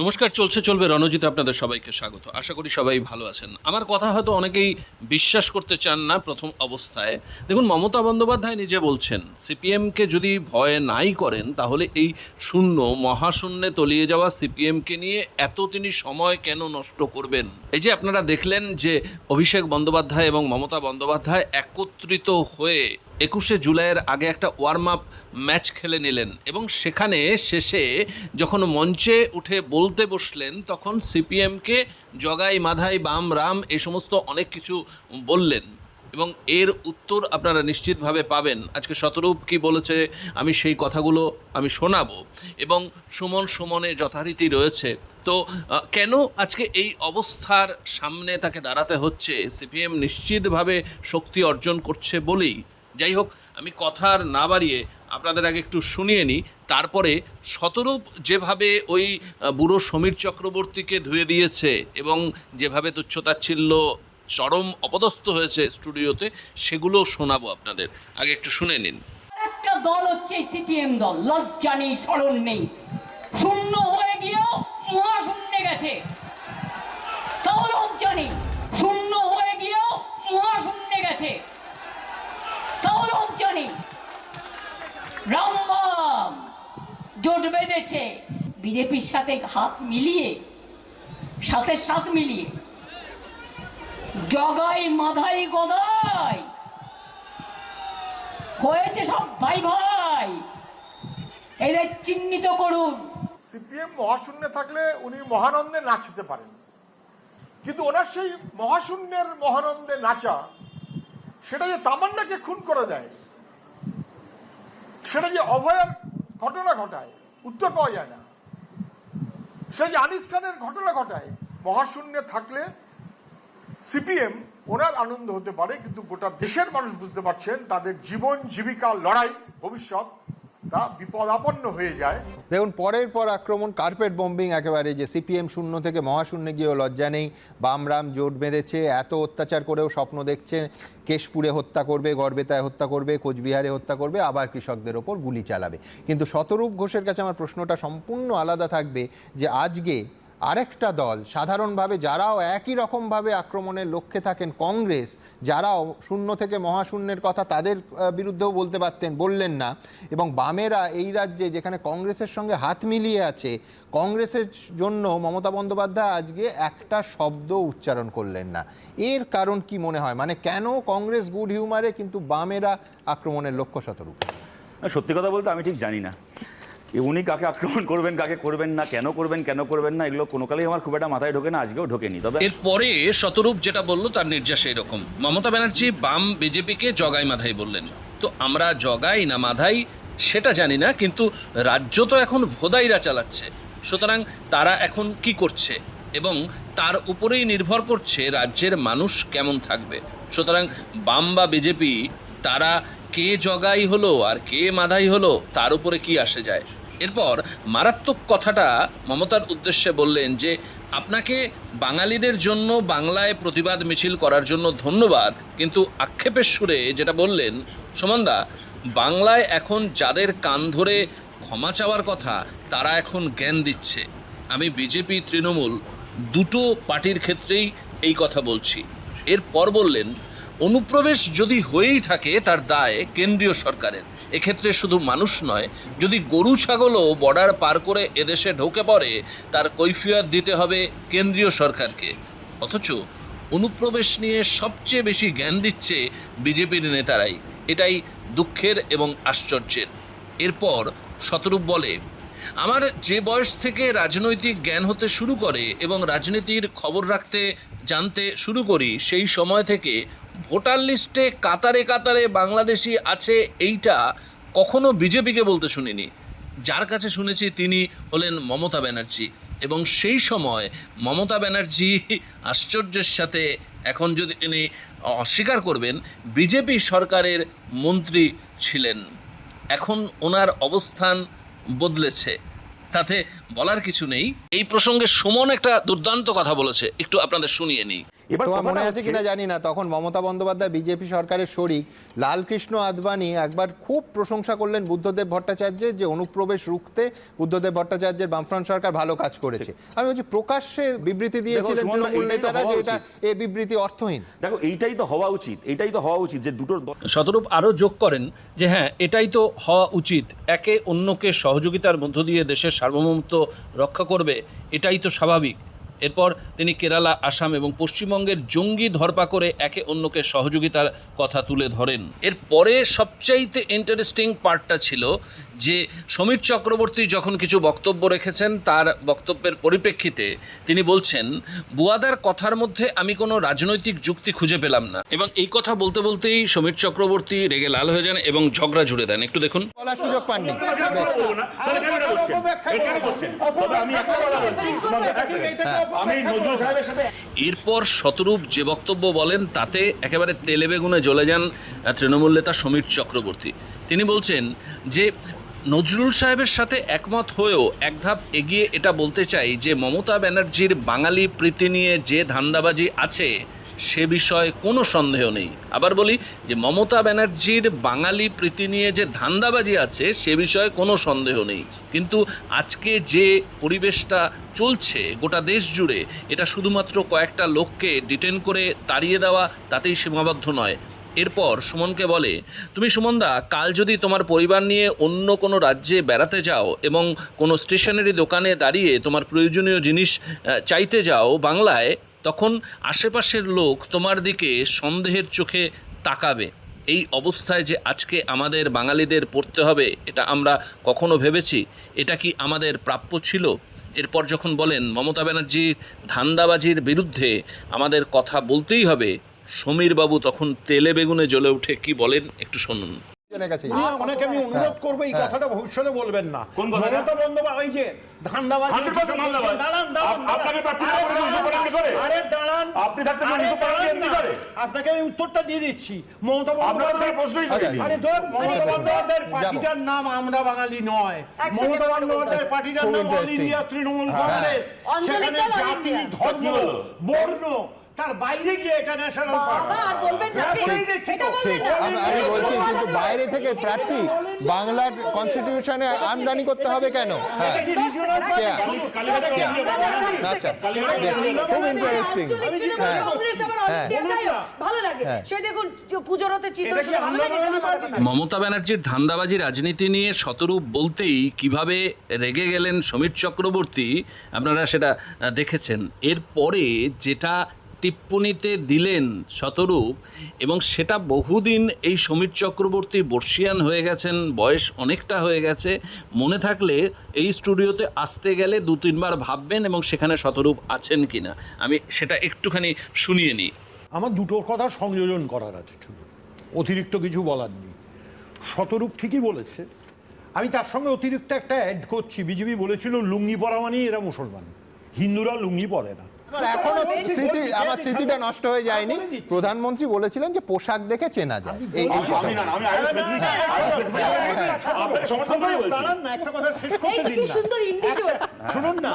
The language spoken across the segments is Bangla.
নমস্কার, চলছে, চলবে রণজিতে আপনাদের সবাইকে স্বাগত। আশা করি সবাই ভালো আছেন। আমার কথা হয়তো অনেকেই বিশ্বাস করতে চান না প্রথম অবস্থায়। দেখুন, মমতা বন্দ্যোপাধ্যায় নিজে বলছেন, সিপিএমকে যদি ভয় নাই করেন, তাহলে এই শূন্য মহাশূন্যে তলিয়ে যাওয়া সিপিএমকে নিয়ে এত তিনি সময় কেন নষ্ট করবেন? এই যে আপনারা দেখলেন যে অভিষেক বন্দ্যোপাধ্যায় এবং মমতা বন্দ্যোপাধ্যায় একত্রিত হয়ে একুশে জুলাইয়ের আগে একটা ওয়ার্ম আপ ম্যাচ খেলে নিলেন এবং সেখানে শেষে যখন মঞ্চে উঠে বলতে বসলেন, তখন সিপিএমকে জগাই মাধাই বাম রাম এই সমস্ত অনেক কিছু বললেন এবং এর উত্তর আপনারা নিশ্চিতভাবে পাবেন। আজকে শতরূপ কি বলেছে, আমি সেই কথাগুলো আমি শোনাবো এবং সুমন সুমনে যথারীতি রয়েছে। তো কেন আজকে এই অবস্থার সামনে তাকে দাঁড়াতে হচ্ছে? সিপিএম নিশ্চিতভাবে শক্তি অর্জন করছে বলেই যাই হোক আমি কথার না বাড়িয়ে আপনাদের আগে একটু শুনিয়ে নিই। তারপরে শতরূপ যেভাবে ওই বুড়ো সমীর চক্রবর্তীকে ধুয়ে দিয়েছে এবং যেভাবে তুচ্ছতাচ্ছিল্য, চরম অপদস্থ হয়েছে স্টুডিওতে সেগুলো শোনাবো আপনাদের। আগে একটু শুনে নিন। একটা দল হচ্ছে সিপিএম দল, লজ্জা নেই, স্মরণ নেই। শূন্য হয়ে গিয়েও গেছে তাও লজ্জা নেই শূন্য হয়ে গিয়েও মহাশূন্যে গেছে তাও লজ্জা নেই রামবাম জোট বেঁধেছে বিজেপির সাথে হাত মিলিয়ে, সাথে সাথ মিলিয়ে, জগাই মাধাই গদাই, হয়েছে সব ভাই ভাই, এদের চিহ্নিত করুন। সিপিএম মহাশূন্যে থাকলে উনি মহানন্দে নাচতে পারেন। কিন্তু ওনার সেই মহাশূন্যের মহানন্দে নাচা, সেটা যে তামান্নাকে খুন করে দেয়, সেটা যে অভয়ার ঘটনা ঘটায়, উত্তর পাওয়া যায় না। সেটা যে আনিস খানের ঘটনা ঘটায়, মহাশূন্যে থাকলে সিপিএম ওনার আনন্দ হতে পারে, কিন্তু গোটা দেশের মানুষ বুঝতে পারছেন তাদের জীবন জীবিকা লড়াই, ভবিষ্যৎ। তা বিপদাপন্ন হয়ে যায়। দেখুন, পরের পর আক্রমণ কার্পেট বম্বিং একেবারে যে সিপিএম শূন্য থেকে মহাশূন্যে গিয়েও লজ্জা নেই। বামরাম জোট বেঁধেছে, এত অত্যাচার করেও স্বপ্ন দেখছে। কেশপুরে হত্যা করবে, গড়বেতায় হত্যা করবে, কোচবিহারে হত্যা করবে, আবার কৃষকদের ওপর গুলি চালাবে। কিন্তু শতরূপ ঘোষের কাছে আমার প্রশ্নটা সম্পূর্ণ আলাদা থাকবে যে আজকে আরেকটা দল, সাধারণভাবে যারাও একই রকমভাবে আক্রমণের লক্ষ্যে থাকেন, কংগ্রেস, যারাও শূন্য থেকে মহাশূন্যের কথা তাদের বিরুদ্ধেও বলতে পারতেন, বললেন না। এবং বামেরা এই রাজ্যে যেখানে কংগ্রেসের সঙ্গে হাত মিলিয়ে আছে, কংগ্রেসের জন্য মমতা বন্দ্যোপাধ্যায় আজকে একটা শব্দ উচ্চারণ করলেন না। এর কারণ কি মনে হয়? মানে কেন কংগ্রেস গুড হিউমারে কিন্তু বামেরা আক্রমণের লক্ষ্য শতরূপ সত্যি কথা বলতে আমি ঠিক জানি না। উনি কাকে আক্রমণ করবেন, কাকে করবেন না, কেন করবেন কেন করবেন না, এগুলো কোনো কালেই আমার খুব একটা মাথায় ঢোকে না, আজকেও ঢোকেনি। তবে এরপরে শতরূপ যেটা বলল, তার নির্যাস এরকম মমতা ব্যানার্জি বাম বিজেপিকে জগাই মাধাই বললেন। তো আমরা জগাই না মাধাই, সেটা জানি না, কিন্তু রাজ্য তো এখন ভোদাইরা চালাচ্ছে। সুতরাং তারা এখন কি করছে? এবং তার উপরেই নির্ভর করছে রাজ্যের মানুষ কেমন থাকবে। সুতরাং বাম বা বিজেপি, তারা কে জগাই হলো আর কে মাধাই হলো, তার উপরে কি আসে যায়? এরপর মারাত্মক কথাটা মমতার উদ্দেশ্যে বললেন যে, আপনাকে বাঙালিদের জন্য বাংলায় প্রতিবাদ মিছিল করার জন্য ধন্যবাদ, কিন্তু আক্ষেপের সুরে যেটা বললেন সুমনদা বাংলায় এখন যাদের কান ধরে ক্ষমা চাওয়ার কথা, তারা এখন জ্ঞান দিচ্ছে। আমি বিজেপি, তৃণমূল দুটো পার্টির ক্ষেত্রেই এই কথা বলছি। এরপর বললেন অনুপ্রবেশ যদি হয়েই থাকে, তার দায় কেন্দ্রীয় সরকারের। এক্ষেত্রে শুধু মানুষ নয়, যদি গরু ছাগলও বর্ডার পার করে এদেশে ঢোকে পড়ে, তার কৈফিয়ত দিতে হবে কেন্দ্রীয় সরকারকে। অথচ অনুপ্রবেশ নিয়ে সবচেয়ে বেশি জ্ঞান দিচ্ছে বিজেপির নেতারাই। এটাই দুঃখের এবং আশ্চর্যের। এরপর শতরূপ বলে আমার যে বয়স থেকে রাজনৈতিক জ্ঞান হতে শুরু করে এবং রাজনীতির খবর রাখতে, জানতে শুরু করি, সেই সময় থেকে ভোটার লিস্টে কাতারে কাতারে বাংলাদেশি আছে এইটা কখনো বিজেপিকে বলতে শুনিনি। যার কাছে শুনেছি তিনি হলেন মমতা ব্যানার্জি। এবং সেই সময় মমতা ব্যানার্জি আশ্চর্যের সাথে এখন যদি তিনি অস্বীকার করবেন, বিজেপি সরকারের মন্ত্রী ছিলেন। এখন ওনার অবস্থান বদলেছে। তাতে বলার কিছু নেই। এই প্রসঙ্গে সুমন একটা দুর্দান্ত কথা বলেছে। একটু আপনাদের শুনিয়ে নিই। এবার মনে আছে কিনা জানি না তখন মমতা বন্দ্যোপাধ্যায় বিজেপি সরকারের শরিক লালকৃষ্ণ আদবানি একবার খুব প্রশংসা করলেন বুদ্ধদেব ভট্টাচার্যের যে অনুপ্রবেশ রুখতে বুদ্ধদেব ভট্টাচার্যের বামফ্রন্ট সরকার ভালো কাজ করেছে। আমি বলছি প্রকাশ্যে বিবৃতি দিয়েছিলেন তৃণমূল নেতারা যে এটা এ বিবৃতি অর্থহীন। দেখো এইটাই তো হওয়া উচিত এটাই তো হওয়া উচিত যে দুটোর শতরূপ আরও যোগ করেন যে হ্যাঁ এটাই তো হওয়া উচিত। একে অন্যকে সহযোগিতার মধ্য দিয়ে দেশের সার্বভৌমত্ব রক্ষা করবে এটাই তো স্বাভাবিক। এরপর তিনি কেরালা, আসাম এবং পশ্চিমবঙ্গের জঙ্গি ধরপা করে একে অন্যকে সহযোগিতার কথা তুলে ধরেন। এরপরে সবচাইতে ইন্টারেস্টিং পার্টটা ছিল যে সমীর চক্রবর্তী যখন কিছু বক্তব্য রেখেছেন তার বক্তব্যের পরিপ্রেক্ষিতে তিনি বলছেন বুয়াদার কথার মধ্যে আমি কোনো রাজনৈতিক যুক্তি খুঁজে পেলাম না। এবং এই কথা বলতে বলতেই সমীর চক্রবর্তী রেগে লাল হয়ে যান এবং ঝগড়া জুড়ে দেন। একটু দেখুন। বলার সুযোগ পাননি। সাথে এরপর শতরূপ যে বক্তব্য বলেন তাতে একেবারে তেলে বেগুনে জ্বলে যান তৃণমূল নেতা সমীর চক্রবর্তী। তিনি বলছেন যে নজরুল সাহেবের সাথে একমত হয়েও এক ধাপ এগিয়ে এটা বলতে চাই যে মমতা ব্যানার্জির বাঙালি প্রীতি নিয়ে যে ধান্দাবাজি আছে, সে বিষয়ে কোনো সন্দেহ নেই। আবার বলি যে মমতা ব্যানার্জির বাঙালি প্রীতি নিয়ে যে ধান্দাবাজি আছে, সে বিষয়ে কোনো সন্দেহ নেই। কিন্তু আজকে যে পরিবেশটা চলছে গোটা দেশ জুড়ে, এটা শুধুমাত্র কয়েকটা লোককে ডিটেন করে তাড়িয়ে দেওয়া, তাতেই সীমাবদ্ধ নয়। এরপর সুমনকে বলে, তুমি সুমনদা, কাল যদি তোমার পরিবার নিয়ে অন্য কোনো রাজ্যে বেড়াতে যাও এবং কোনো স্টেশনারি দোকানে দাঁড়িয়ে তোমার প্রয়োজনীয় জিনিস চাইতে যাও বাংলায়, তখন আশেপাশের লোক তোমার দিকে সন্দেহের চোখে তাকাবে। এই অবস্থায় যে আজকে আমাদের বাঙালিদের পড়তে হবে, এটা আমরা কখনো ভেবেছি। এটা কি আমাদের প্রাপ্য ছিল? এরপর যখন বলেন, মমতা ব্যানার্জির ধান্দাবাজির বিরুদ্ধে আমাদের কথা বলতেই হবে সমীরবাবু তখন তেলে বেগুনে জ্বলে উঠে কি বলেন একটু শুনুন আমি অনুরোধ করব এই হ্যাঁ। কথাটা ভবিষ্যতে বলবেন না কোন কথাটা? মমতা ওই যে ধান্দাবাজ দাঁড়ান দাঁড়ান আপ- আপনাকে প্রার্থী আরে দাঁড়ান, এমনি করে? আরে দাঁড়ান আপনি থাকতে কি আরে উনিশশো পঁচাত্তর দাঁড়ান এমনি না। করে? আপনাকে আমি উত্তরটা দিয়ে দিচ্ছি মমতা আচ্ছা, করিনি। আরে ধর মমতা বন্দ্যোপাধ্যায়ের পার্টিটার নাম আমরা বাঙালি নয় মমতা বন্দ্যোপাধ্যায়ের পার্টিটার নাম অল ইন্ডিয়া তৃণমূল হ্যাঁ। কংগ্রেস সেখানে জাতি ধর্ম বর্ণ তার বাইরে গিয়ে এটা ন্যাশনাল বাবা, আর বলবেন না এটা বলবেন না। আমি বলছি কিন্তু বাইরে থেকে প্রার্থী বাংলার কনস্টিটিউশনে আমদানি করতে হবে কেন? হ্যাঁ। আচ্ছা। খুব ইন্টারেস্টিং আঞ্চলিক তৃণমূল হ্যাঁ। all হ্যাঁ। মমতা ব্যানার্জির ধান্দাবাজি রাজনীতি নিয়ে শতরূপ বলতেই কীভাবে রেগে গেলেন সমীর চক্রবর্তী আপনারা সেটা দেখেছেন। এরপরে যেটা টিপ্পণীতে দিলেন শতরূপ এবং সেটা বহুদিন এই সমীর চক্রবর্তী বর্ষিয়ান হয়ে গেছেন, বয়স অনেকটা হয়ে গেছে। মনে থাকলে এই স্টুডিওতে আসতে গেলে দু তিনবার ভাববেন এবং সেখানে শতরূপ আছেন কিনা। আমি সেটা একটুখানি শুনিয়ে নিই। আমার দুটো কথা সংযোজন করার আছে, শুধু। অতিরিক্ত কিছু বলার নেই। শতরূপ ঠিকই বলেছে। আমি তার সঙ্গে অতিরিক্ত একটা অ্যাড করছি। বিজেপি বলেছিল, লুঙ্গি পরা মানেই এরা মুসলমান। হিন্দুরা লুঙ্গি পরে না। এখনও স্মৃতি আমার স্মৃতিটা নষ্ট হয়ে যায়নি। প্রধানমন্ত্রী বলেছিলেন যে পোশাক দেখে চেনা যায়। এই। শুনুন না।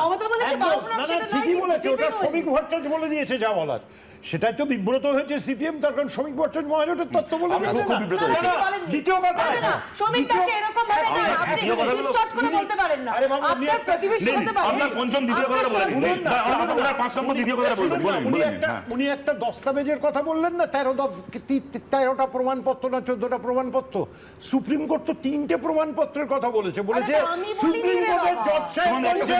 ঠিকই বলেছে ওটা শ্রমিক ভট্টাচার্য বলে দিয়েছে যা বলার। সেটাই তো বিব্রত হয়েছে সিপিএম তার কারণ শ্রমিক ভট্টাচার্য মহাজোটের তত্ত্ব বলে আমি খুব বিব্রত হয়েছি। দ্বিতীয় কথা না, না, শ্রমিক তাকে এরকম ভাবে না, আপনি দ্বিতীয় করে বলতে পারেন না। আরে বাবা, উনি একটা- প্রতিবেশী হতে পারে। আপনার পঞ্চম দ্বিতীয় কথাটা বলে দিন। শুনুন না, না, শুনুন না। ওনার পাঁচ নম্বর দ্বিতীয় কথাটা বলবেন, শুনুন না, বলেন, বলেন। উনি একটা দস্তাবেজের কথা বললেন না তেরো তেরোটা প্রমাণপত্র না চোদ্দটা প্রমাণপত্র সুপ্রিম কোর্ট তো তিনটে প্রমাণপত্রের কথা বলেছে বলেছে সুপ্রিম কোর্টের জজ সাহেব বলেছে।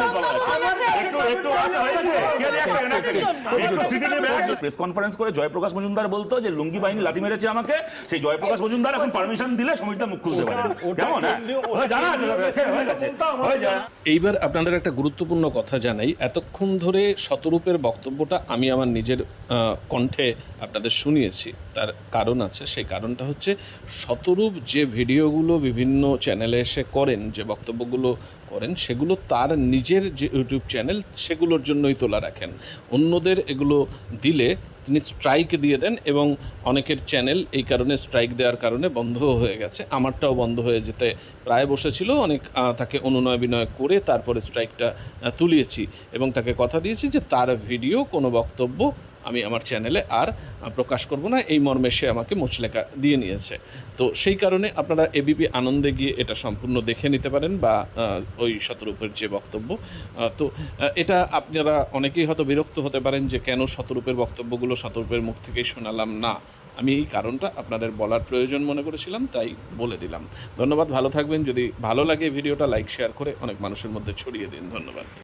একটু একটু প্রেস কনফারেন্স করে জয়প্রকাশ মজুমদার বলতো যে লুঙ্গি বাহিনী লাথি মেরেছে আমাকে। সেই জয়প্রকাশ মজুমদার এখন পারমিশন দিলে সমীরটা মুখ খুলতে পারে কেমন হ্যাঁ? এইবার আপনাদের একটা গুরুত্বপূর্ণ কথা জানাই। এতক্ষণ ধরে শতরূপের বক্তব্যটা আমি আমার নিজের কণ্ঠে আপনাদের শুনিয়েছি। তার কারণ আছে। সেই কারণটা হচ্ছে শতরূপ যে ভিডিওগুলো বিভিন্ন চ্যানেলে এসে করেন যে বক্তব্যগুলো করেন, সেগুলো তার নিজের যে ইউটিউব চ্যানেল, সেগুলোর জন্যই তোলা রাখেন। অন্যদের এগুলো দিলে তিনি স্ট্রাইক দিয়ে দেন এবং অনেকের চ্যানেল এই কারণে স্ট্রাইক দেওয়ার কারণে বন্ধ হয়ে গেছে। আমারটাও বন্ধ হয়ে যেতে প্রায় বসেছিল। অনেক তাকে অনুনয় বিনয় করে তারপরে স্ট্রাইকটা তুলিয়েছি এবং তাকে কথা দিয়েছি যে তার ভিডিও কোনো বক্তব্য আমি আমার চ্যানেলে আর প্রকাশ করব না। এই মর্মে সে আমাকে মুচলেখা দিয়ে নিয়েছে। তো সেই কারণে আপনারা এবিপি আনন্দে গিয়ে এটা সম্পূর্ণ দেখে নিতে পারেন বা ওই শতরূপের যে বক্তব্য তো এটা আপনারা অনেকেই হয়তো বিরক্ত হতে পারেন যে কেন শতরূপের বক্তব্যগুলো শতরূপের মুখ থেকেই শোনালাম না। আমি এই কারণটা আপনাদের বলার প্রয়োজন মনে করেছিলাম, তাই বলে দিলাম। ধন্যবাদ, ভালো থাকবেন। যদি ভালো লাগে ভিডিওটা লাইক শেয়ার করে অনেক মানুষের মধ্যে ছড়িয়ে দিন। ধন্যবাদ।